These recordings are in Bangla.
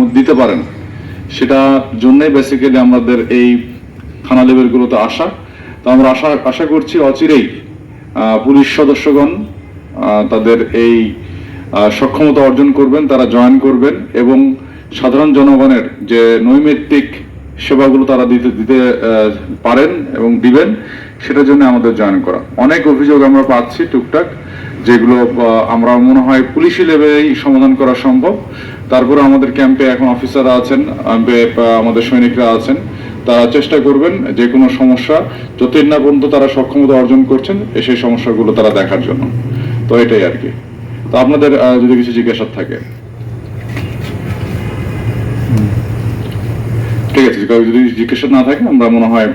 মধ্যে দিতে পারেন। সেটা জন্যই বেসিক্যালি আমাদের এই থানা লেভেলগুলোতে আসা। তো আমরা আশা আশা করছি অচিরেই পুলিশ সদস্যগণ তাদের এই সক্ষমতা অর্জন করবেন, তারা জয়েন করবেন এবং সাধারণ জনগণের যে নৈমিত্তিক সেবাগুলো তারা দিতে দিতে পারেন এবং দিবেন, সেটার জন্য আমাদের জয়েন করা। অনেক অভিযোগ আমরা পাচ্ছি টুকটাক। যেগুলো আমরা মনে হয় পুলিশি লেভেলেই সমাধান করা সম্ভব। তারপরে আমাদের ক্যাম্পে এখন অফিসাররা আছেন আমাদের সৈনিকরা আছেন। তারা চেষ্টা করবেন যে কোনো সমস্যা যতদিন না পর্যন্ত তারা সক্ষমতা অর্জন করছেন সেই সমস্যাগুলো তারা দেখার জন্য। তো এটাই আর কি। তো আপনাদের যদি কিছু জিজ্ঞাসা থাকে। ঠিক আছে যদি জিজ্ঞাসা না থাকে, আমরা মনে হয়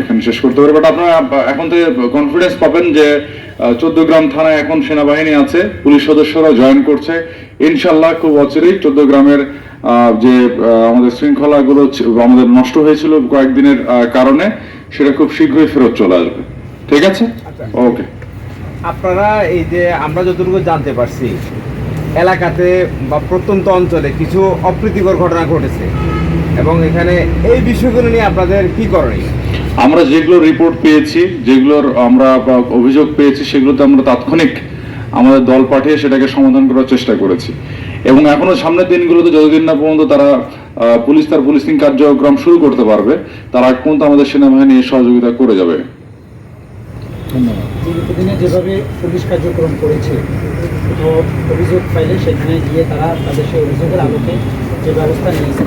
এখানে শেষ করতে পারি। বাট আপনারা এখন থেকে কনফিডেন্স পাবেন যে চোদ্দ গ্রাম থানায় এখন সেনাবাহিনী আছে পুলিশ সদস্যরা জয়েন করছে। ইনশাল্লাহ খুব অচিরেই চোদ্দ গ্রামের যে আমাদের শৃঙ্খলাগুলো আমাদের নষ্ট হয়েছিল কয়েকদিনের কারণে সেটা খুব শীঘ্রই ফেরত চলে আসবে। ঠিক আছে? ওকে আপনারা এই যে আমরা যতটুকু জানতে পারছি এলাকাতে বা প্রত্যন্ত অঞ্চলে কিছু অপ্রীতিকর ঘটনা ঘটেছে। এবং এখানে এই বিষয়গুলো নিয়ে আপনাদের কি করণীয় আমরা যেগুলো রিপোর্ট পেয়েছি, যেগুলোর আমরা অভিযোগ পেয়েছি, সেগুলোতে আমরা তাৎক্ষণিক আমাদের দল পাঠিয়ে সেটাকে সমাধান করার চেষ্টা করেছি। এবং এখনও সামনের দিনগুলোতে যতদিন না পর্যন্ত তারা পুলিশ তার পুলিশিং কার্যক্রম শুরু করতে পারবে, তার আগ পর্যন্ত আমাদের সেনাবাহিনী সহযোগিতা করে যাবে। যেভাবে পুলিশ কার্যক্রম করেছে তো অভিযোগ পাইলে সেখানে গিয়ে তারা তাদের সেই অভিযোগের আলোকে যে ব্যবস্থা নিয়েছে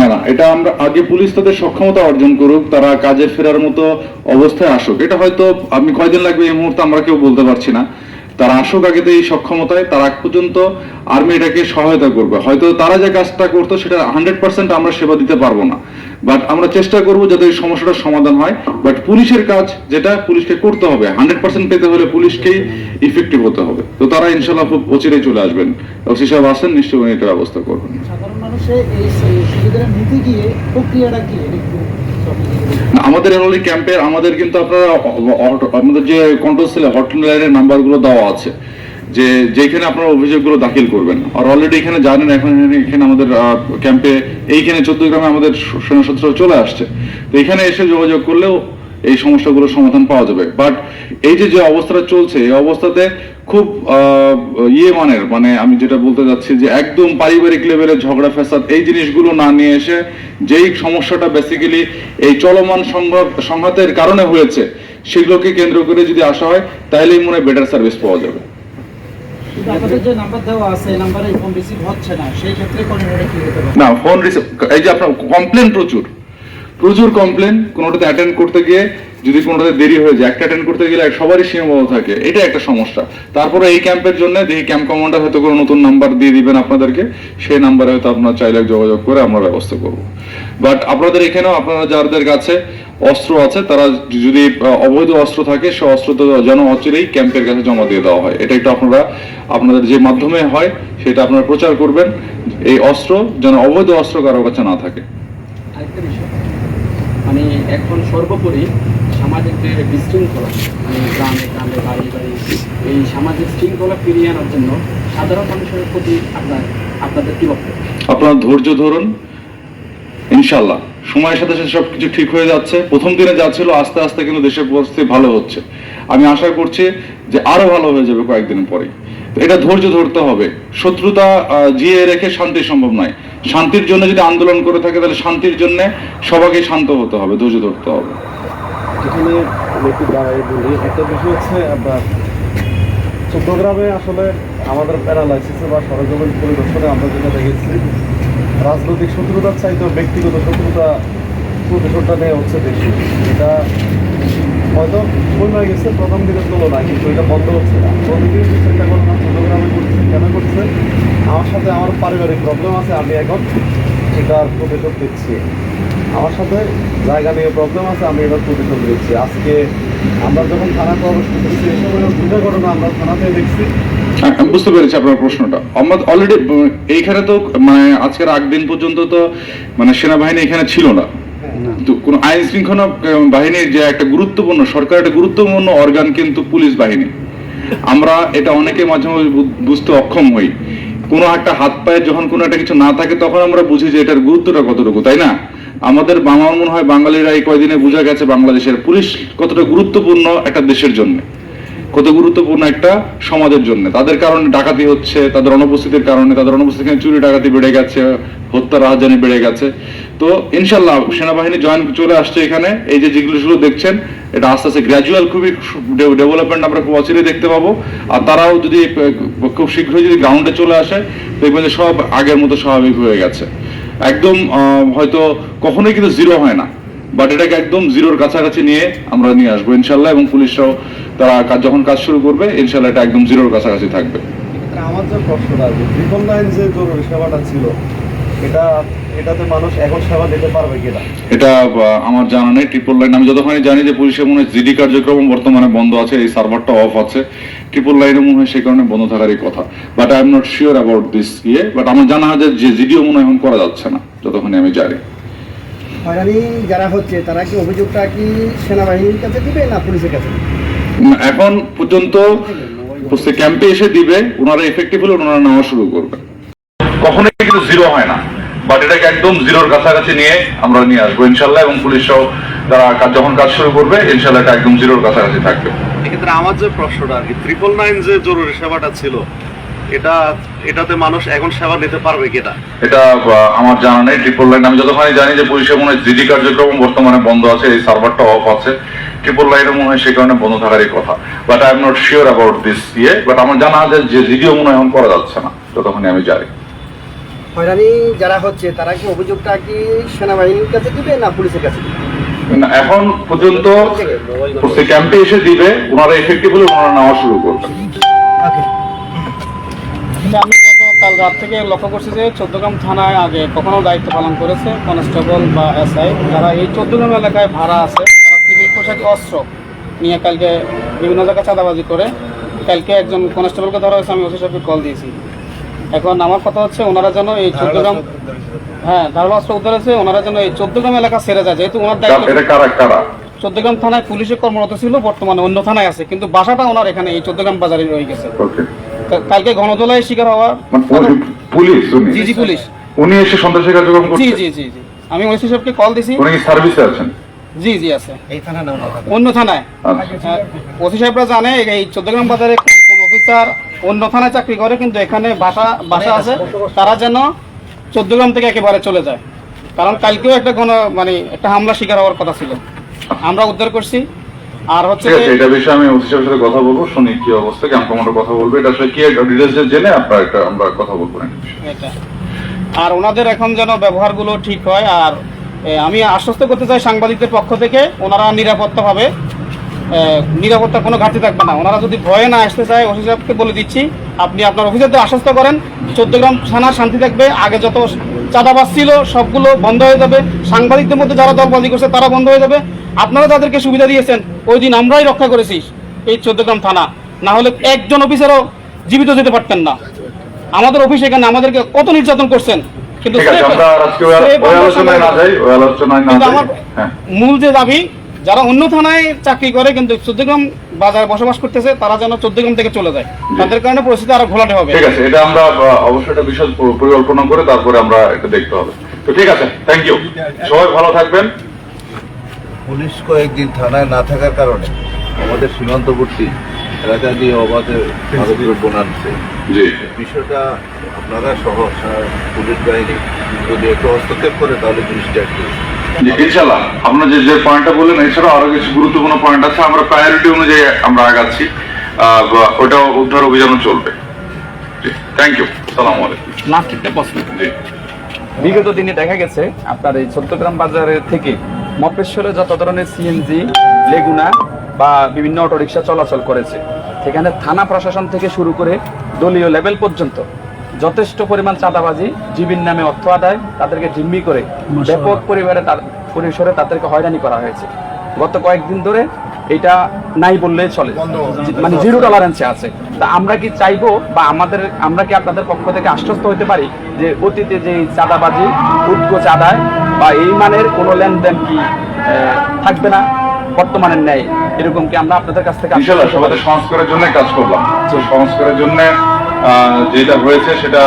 না না, এটা আমরা, আগে পুলিশ তাদের সক্ষমতা অর্জন করুক, তারা কাজে ফেরার মতো অবস্থায় আসুক। এটা হয়তো আমি কয়দিন লাগবে এই মুহূর্তে আমরা কেউ বলতে পারছি না। তারা আসুক আগে তো এই সক্ষমতায়, তার আগ পর্যন্ত আর্মি এটাকে সহায়তা করবে। হয়তো তারা যে কাজটা করতো, সেটা হান্ড্রেড পার্সেন্ট আমরা সেবা দিতে পারব না। বাট আমরা চেষ্টা করব যাতে এই সমস্যাটার সমাধান হয়। বাট পুলিশের কাজ যেটা পুলিশকে করতে হবে। হান্ড্রেড পার্সেন্ট পেতে হলে পুলিশকেই ইফেক্টিভ হতে হবে। তো তারা ইনশাল্লাহ খুব অচিরেই চলে আসবেন। ওসি সাহেব আসেন নিশ্চয়ই উনি এটা ব্যবস্থা করবেন। আমাদের এনরোলি ক্যাম্পে আমাদের কিন্তু আপনারা আমাদের যে কন্ট্রোল সেলে হটলাইনের নাম্বারগুলো দেওয়া আছে। যে যেখানে আপনারা অভিযোগগুলো দাখিল করবেন। আর অলরেডি এখানে জানেন, এখন এখানে আমাদের ক্যাম্পে এইখানে চোদ্দ গ্রামে আমাদের সেনাসত্র চলে আসছে। তো এখানে এসে যোগাযোগ করলেও এই সমস্যাগুলোর সমাধান পাওয়া যাবে। বাট এই যে যে অবস্থাটা চলছে, এই অবস্থাতে খুব ইয়ে মানের মানে আমি যেটা বলতে যাচ্ছি যে একদম পারিবারিক লেভেলের ঝগড়া ফেসাদ এই জিনিসগুলো না নিয়ে এসে যেই সমস্যাটা বেসিক্যালি এই চলমান সংঘাত, সংঘাতের কারণে হয়েছে, সেগুলোকে কেন্দ্র করে যদি আসা হয় তাহলেই মনে হয় বেটার সার্ভিস পাওয়া যাবে। না ফোন রিসিভ এই যে আপনার কমপ্লেন প্রচুর। প্রচুর কমপ্লেন কোনোটাতে অ্যাটেন্ড করতে গিয়ে যদি কোনোটাতে দেরি হয়ে যায়, একটা অ্যাটেন্ড করতে গেলে সবারই সীমাবদ্ধ থাকে এটা একটা সমস্যা। তারপরে এই ক্যাম্পের জন্য দেখি ক্যাম্প কমান্ডার হয়তো কোনো নতুন নাম্বার দিয়ে দিবেন আপনাদেরকে, সেই নাম্বারে হয়তো আপনার চাইলে যোগাযোগ করে আমরা ব্যবস্থা করব। বাট আপনাদের এখানেও আপনারা যাদের কাছে অস্ত্র আছে, তারা যদি অবৈধ অস্ত্র থাকে, সে অস্ত্র তো যেন অচিরেই ক্যাম্পের কাছে জমা দিয়ে দেওয়া হয়। এটা একটু আপনারা, আপনাদের যে মাধ্যমে হয়, সেটা আপনারা প্রচার করবেন। এই অস্ত্র যেন অবৈধ অস্ত্র কারও কাছে না থাকে। বিষয় মানে এখন সর্বোপরি সামাজিক যে বিশৃঙ্খলা মানে গ্রামে গ্রামে, বাড়ি বাড়ি, এই সামাজিক শৃঙ্খলা ফিরিয়ে আনার জন্য সাধারণ মানুষের প্রতি আপনার, আপনাদের কি বক্তব্য? আপনারা ধৈর্য ধরুন ইনশাল্লাহ সময়ের সাথে সাথে সবকিছু ঠিক হয়ে যাচ্ছে। প্রথম দিনে যা ছিল, আস্তে আস্তে কিন্তু দেশের পরিস্থিতি ভালো হচ্ছে। আমি আশা করছি যে আরও ভালো হয়ে যাবে কয়েকদিন পরে এটা ধৈর্য ধরতে হবে। শত্রুতা জিয়ে রেখে শান্তি সম্ভব নয়। শান্তির জন্য যদি আন্দোলন করে থাকে, তাহলে শান্তির জন্য সবাইকে শান্ত হতে হবে, ধৈর্য ধরতে হবে। এখানে একটু দাঁড়াই বলি, একটা বিষয় হচ্ছে আপনার চট্টগ্রামে আসলে আমাদের প্যারালাইসিসে বা সরজমিন পরিদর্শনে আমরা যেটা দেখেছি, রাজনৈতিক শত্রুতার চাইতেও ব্যক্তিগত শত্রুতা প্রতিশোধটা নেওয়া হচ্ছে বেশি। এটা হয়তো কমে গেছে প্রথম দিনের তুলনায়, কিন্তু এটা বন্ধ হচ্ছে না। প্রতিদিন চারটা ঘটনা চট্টগ্রামে করছে, কেন করছে, আমার সাথে আমার পারিবারিক প্রবলেম আছে, আমি এখন এটার প্রতিশোধ দিচ্ছি আমার সাথে জায়গা নিয়ে প্রবলেম আছে আমি এবার প্রতিশোধ দিচ্ছি আজকে আমরা যখন থানা প্রবেশ করতেছি এই সময় দুটো ঘটনা আমরা থানাতে দেখছি। হ্যাঁ, আমি বুঝতে পেরেছি আপনার প্রশ্নটা। আমরা অলরেডি এইখানে তো মানে আজকের আগ দিন পর্যন্ত তো মানে সেনাবাহিনী এখানে ছিল না। তো কোনো আইন শৃঙ্খলা বাহিনীর যে একটা গুরুত্বপূর্ণ সরকার একটা গুরুত্বপূর্ণ অর্গান কিন্তু পুলিশ বাহিনী। আমরা এটা অনেকে মাঝে মাঝে বুঝতে অক্ষম হই। কোনো একটা হাত পায়ে যখন কোনো একটা কিছু না থাকে তখন আমরা বুঝি যে এটার গুরুত্বটা কতটুকু তাই না? আমাদের আমার মনে হয় বাঙালিরা এই কয়দিনে বোঝা গেছে বাংলাদেশের পুলিশ কতটা গুরুত্বপূর্ণ একটা দেশের জন্য। কত গুরুত্বপূর্ণ একটা সমাজের জন্য। তাদের কারণে ডাকাতি হচ্ছে, তাদের অনুপস্থিতির কারণে, তাদের অনুপস্থিতির কারণে চুরি ডাকাতি বেড়ে গেছে হত্যা রাহাজানি বেড়ে গেছে। তো ইনশাল্লাহ সেনাবাহিনী জয়েন চলে আসছে এখানে। এই যে যেগুলো দেখছেন, এটা আস্তে আস্তে গ্র্যাজুয়াল খুবই ডেভেলপমেন্ট আমরা খুব অচিরে দেখতে পাবো। আর তারাও যদি খুব শীঘ্রই যদি গ্রাউন্ডে চলে আসে, দেখবেন যে সব আগের মতো স্বাভাবিক হয়ে গেছে। একদম হয়তো কখনোই কিন্তু জিরো হয় না। বাট এটাকে একদম জিরোর কাছাকাছি নিয়ে আমরা নিয়ে আসব ইনশাল্লাহ, এবং পুলিশরাও তারা যখন কাজ শুরু করবে, ইনশাল্লাহ এটা একদম জিরোর কাছাকাছি থাকবে। আমার যে প্রশ্নটা ট্রিপল নাইন যে জরুরি সেবাটা ছিল, এটা এটাতে মানুষ এখন সেবা নিতে পারবে কিনা? এটা আমার জানা নেই ট্রিপল লাইন আমি যতক্ষণ জানি যে পুলিশের মনে জিডি কার্যক্রম বর্তমানে বন্ধ আছে এই সার্ভারটা অফ আছে। ট্রিপল লাইনে মনে হয় সেই কারণে বন্ধ থাকারই কথা। But I am not sure about this ইয়ে। বাট আমার জানা হয় যে জিডিও মনে এখন করা যাচ্ছে না যতক্ষণ আমি জানি। হয়রানি যারা হচ্ছে তারা কি অভিযোগটা কি সেনাবাহিনীর কাছে দিবে না পুলিশের কাছে এখন পর্যন্ত ক্যাম্পে এসে দিবে ওনারা এফেক্টিভ হলে ওনারা নেওয়া শুরু করবে। কখনোই কিন্তু জিরো হয় না। বাট এটাকে একদম জিরোর কাছাকাছি নিয়ে আমরা নিয়ে আসব ইনশাল্লাহ এবং পুলিশরাও তারা কাজ যখন কাজ শুরু করবে ইনশাল্লাহ এটা একদম জিরোর কাছাকাছি থাকবে। এক্ষেত্রে আমার যে প্রশ্নটা আর কি ট্রিপল নাইন যে জরুরি সেবাটা ছিল এটা এটাতে মানুষ এখন সেবা নিতে পারবে কিনা? এটা আমার জানা নেই ট্রিপল লাইন আমি যতক্ষণ জানি যে পুলিশের মনে হয় জিডি কার্যক্রম বর্তমানে বন্ধ আছে এই সার্ভারটা অফ আছে। ট্রিপল লাইনে মনে হয় সেই কারণে বন্ধ থাকারই কথা। But I am not sure about this ইয়ে বাট আমার জানা আছে যে জিডিও মনে হয় এখন করা যাচ্ছে না যতক্ষণ আমি জানি। হয়রানি যারা হচ্ছে তারা কি অভিযোগটা কি সেনাবাহিনীর কাছে দিবে না পুলিশের কাছে দিবে? না, এখন পর্যন্ত ক্যাম্পে এসে দিবে ওনারা এফেক্টিভ হলে ওনারা নেওয়া শুরু করবেন আমি গত কাল রাত থেকে লক্ষ্য করছি যে চোদ্দগ্রাম থানায় আগে কখনো দায়িত্ব পালন করেছে কনস্টেবল বা এসআই। যারা এই চোদ্দগ্রাম এলাকায় ভাড়া আছে তারা সিভিল পোশাক অস্ত্র নিয়ে কালকে বিভিন্ন জায়গায় চাঁদাবাজি করে। কালকে একজন কনস্টেবলকে ধরা হয়েছে আমি ওসি সাহেবকে কল দিয়েছি। এখন আমার কথা হচ্ছে ওনারা যেন এই চোদ্দগ্রাম হ্যাঁ ধারালো অস্ত্র উদ্ধার হয়েছে ওনারা যেন এই চোদ্দগ্রাম এলাকা ছেড়ে যায়। যেহেতু ওনার দায়িত্ব চোদ্দগ্রাম থানায় পুলিশে কর্মরত ছিল বর্তমানে অন্য থানায় আছে। কিন্তু বাসাটা ওনার এখানে এই চোদ্দগ্রাম বাজারে রয়ে গেছে। কালকে গণদোলায় শিকার হওয়ার মানে পুলিশ জি জি পুলিশ। উনি এসে সন্ত্রাসী কার্যক্রম জি করছে? জি জি জি আমি ওসি সাহেবকে কল দিছি। উনি কি সার্ভিসে আছেন? জি জি আছে। এই থানা অন্য থানায়। আচ্ছা। ওসি সাহেবরা জানে এই চোদ্দগ্রাম বাজারে অফিসার অন্য থানায় চাকরি করে কিন্তু এখানে বাসা বাসা আছে। তারা যেন চোদ্দগ্রাম থেকে একেবারে চলে যায়। কারণ কালকেও একটা কোনো মানে একটা হামলা শিকার হওয়ার কথা ছিল। আমরা উদ্ধার করছি। আর হচ্ছে এটা বিষয়ে আমি অফিসারের সাথে কথা বলব শুনি কি অবস্থা ক্যাম্প কমান্ডার কথা বলব। এটা আসলে কি ডিটেলস জেনে আপনার একটা আমরা কথা বলব এটা। আর ওনাদের এখন যেন ব্যবহারগুলো ঠিক হয় আর আমি আশ্বস্ত করতে চাই সাংবাদিকদের পক্ষ থেকে ওনারা নিরাপত্তাভাবে নিরাপত্তার কোনো ঘাটতি থাকবে না। ওনারা যদি ভয়ে না আসতে চায় ওসি সাহেবকে বলে দিচ্ছি আপনি আপনার অফিসারদের আশ্বস্ত করেন চোদ্দগ্রাম থানার শান্তি থাকবে আগে যত চাঁদাবাজ ছিল সবগুলো বন্ধ হয়ে যাবে। সাংবাদিকদের মধ্যে যারা দলবাজি করছে তারা বন্ধ হয়ে যাবে। আপনারা যাদেরকে সুবিধা দিয়েছেন ওই দিন আমরাই রক্ষা করেছি এই চোদ্দগ্রাম থানা। না হলে একজন অফিসারও জীবিত যেতে পারতেন না। আমাদের অফিস এখানে আমাদেরকে কত নির্যাতন করছেন কিন্তু হ্যাঁ। মূল যে দাবি যারা অন্য থানায় চাকরি করে কিন্তু চোদ্দগ্রাম বাজারে বসবাস করতেছে তারা যেন চোদ্দগ্রাম থেকে চলে যায়। তাদের কারণে পরিস্থিতি আরও ঘোলাটে হবে। ঠিক আছে এটা আমরা অবশ্যই এটা বিশদ পরিকল্পনা করে তারপরে আমরা এটা দেখতে হবে। তো ঠিক আছে থ্যাংক ইউ সবাই ভালো থাকবেন। পুলিশ কয়েকদিন থানায় না থাকার কারণে আমাদের সীমান্তবর্তী এলাকা দিয়ে অবাধে মাদকদ্রব্য নামছে। জি। বিষয়টা আপনারা সহ পুলিশ বাহিনী যদি একটু হস্তক্ষেপ করে তাহলে জিনিসটা একটু ইনশাল্লাহ আপনার যে যে পয়েন্টটা বললেন এছাড়াও আরও কিছু গুরুত্বপূর্ণ পয়েন্ট আছে। আমরা প্রায়োরিটি অনুযায়ী আমরা আগাচ্ছি। আহ, ওটা উদ্ধার অভিযানও চলবে। থ্যাংক ইউ সালাম আলাইকুম। লাস্ট একটা প্রশ্ন। জি। বিগত দিনে দেখা গেছে আপনার এই চট্টগ্রাম বাজারের থেকে মফেশ্বরে যত ধরনের সিএনজি লেগুনা বা বিভিন্ন অটোরিকশা চলাচল করেছে সেখানে থানা প্রশাসন থেকে শুরু করে দলীয় লেভেল পর্যন্ত যথেষ্ট পরিমাণ চাঁদাবাজি জীবির নামে অর্থ আদায় তাদেরকে জিম্মি করে ব্যাপক পরিবারে তার পরিসরে তাদেরকে হয়রানি করা হয়েছে। গত কয়েকদিন ধরে এটা নাই বললেই চলে। মানে জিরো টলারেন্সে আছে। তা আমরা কি চাইব বা আমাদের আমরা কি আপনাদের পক্ষ থেকে আশ্বস্ত হতে পারি যে অতীতে যে চাঁদাবাজি উৎকো চাঁদায় বা এই মানের কোনো লেনদেন কি আহ, থাকবে না? বর্তমানের ন্যায় এরকম কি আমরা আপনাদের কাছ থেকে সংস্কারের জন্য কাজ করলাম। সংস্কারের জন্য যেটা হয়েছে সেটা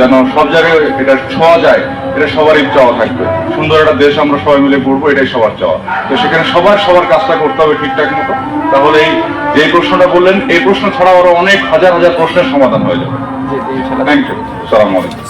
যেন সব জায়গায় এটা ছোঁয়া যায় এটা সবারই চাওয়া থাকবে। সুন্দর একটা দেশ আমরা সবাই মিলে করব এটাই সবার চাওয়া। তো সেখানে সবার সবার কাজটা করতে হবে ঠিকঠাক মতো। তাহলে এই যে প্রশ্নটা বললেন এই প্রশ্ন ছাড়া আরও অনেক হাজার হাজার প্রশ্নের সমাধান হয়ে যাবে। থ্যাংক ইউ সালাম আলাইকুম।